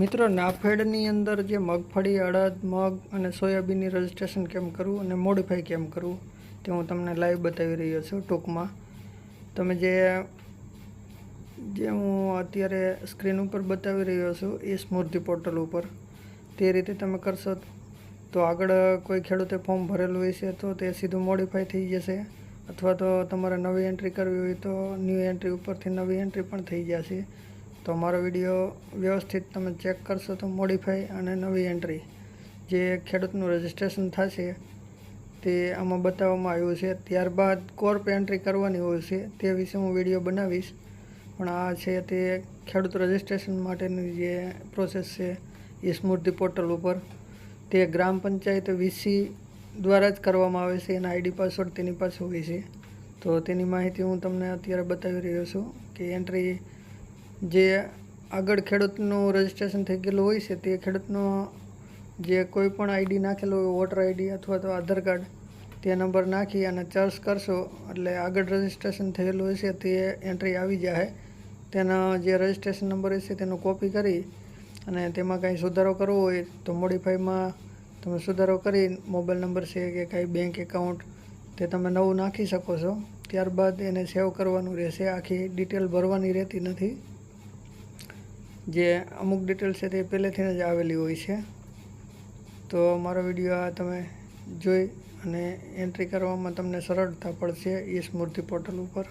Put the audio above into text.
મિત્રો, નાફેડની અંદર જે મગફળી અડદ, મગ અને સોયાબીનની રજિસ્ટ્રેશન કેમ કરવું અને મોડિફાઈ કેમ કરવું, તે હું તમને લાઈવ બતાવી રહ્યો છું ટૂંકમાં. તમે જે જે હું અત્યારે સ્ક્રીન ઉપર બતાવી રહ્યો છું એ સ્મૃતિ પોર્ટલ ઉપર, તે રીતે તમે કરશો તો આગળ કોઈ ખેડૂતે ફોર્મ ભરેલું હોય છે તો તે સીધું મોડિફાઈ થઈ જશે. અથવા તો તમારે નવી એન્ટ્રી કરવી હોય તો ન્યૂ એન્ટ્રી ઉપરથી નવી એન્ટ્રી પણ થઈ જશે. તો મારો વીડિયો વ્યવસ્થિત તમે ચેક કરશો તો મોડિફાઈ અને નવી એન્ટ્રી જે ખેડૂતનું રજિસ્ટ્રેશન થશે, તે આમાં બતાવવામાં આવ્યું છે. ત્યારબાદ કોર્પ એન્ટ્રી કરવાની હોય છે, તે વિશે હું વીડિયો બનાવીશ. પણ આ છે તે ખેડૂત રજિસ્ટ્રેશન માટેની જે પ્રોસેસ છે, એ સ્મૃતિ પોર્ટલ ઉપર. તે ગ્રામ પંચાયત વીસી દ્વારા જ કરવામાં આવે છે, એના આઈડી પાસવર્ડ તેની પાસે હોય છે. તો તેની માહિતી હું તમને અત્યારે બતાવી રહ્યો છું કે એન્ટ્રી જે આગળ ખેડૂતનું રજિસ્ટ્રેશન થઈ ગયેલું હોય છે, તે ખેડૂતનો જે કોઈ પણ આઈડી નાખેલો હોય વોટર આઈડી અથવા તો આધાર કાર્ડ, તે નંબર નાખી અને ચર્ચ કરશો. એટલે આગળ રજિસ્ટ્રેશન થયેલું હશે તે એન્ટ્રી આવી જાય તેના જે રજિસ્ટ્રેશન નંબર હશે, તેનો કોપી કરી અને તેમાં કાંઈ સુધારો કરવો હોય તો મોડિફાઈમાં તમે સુધારો કરી મોબાઈલ નંબર છે કે કાંઈ બેંક એકાઉન્ટ તે તમે નવું નાખી શકો છો. ત્યારબાદ એને સેવ કરવાનું રહેશે. આખી ડિટેલ ભરવાની રહેતી નથી. જે અમુક ડિટેલ છે તે પહેલેથી જ આવેલી હોય છે. તો મારો વીડિયો આ તમે જોઈ અને એન્ટ્રી કરવામાં તમને સરળતા પડશે એ સ્મૃતિ પોર્ટલ ઉપર.